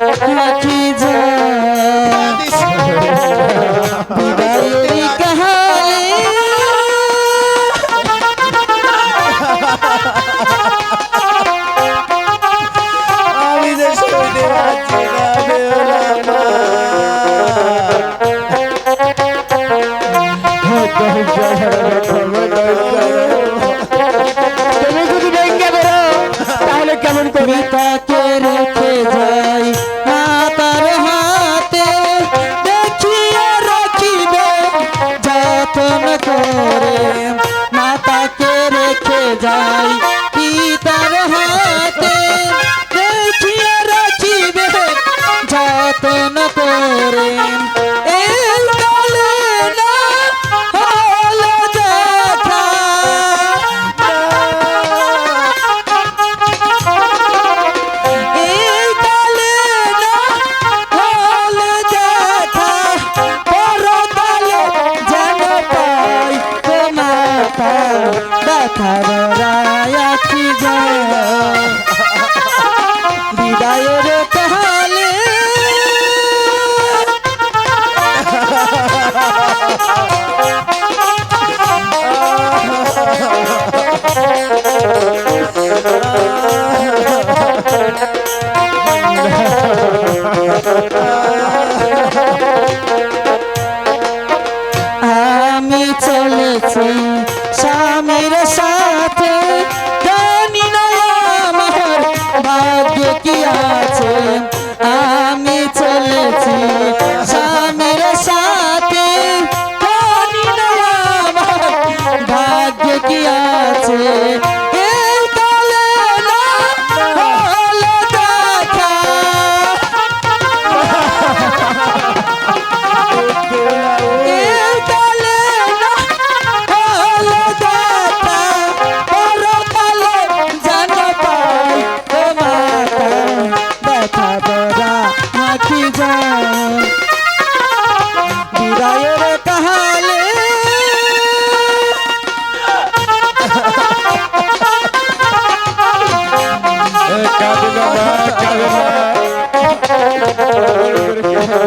বড় আখি ব্যথা রায়াছি যায় বিদায়ের কালে আমি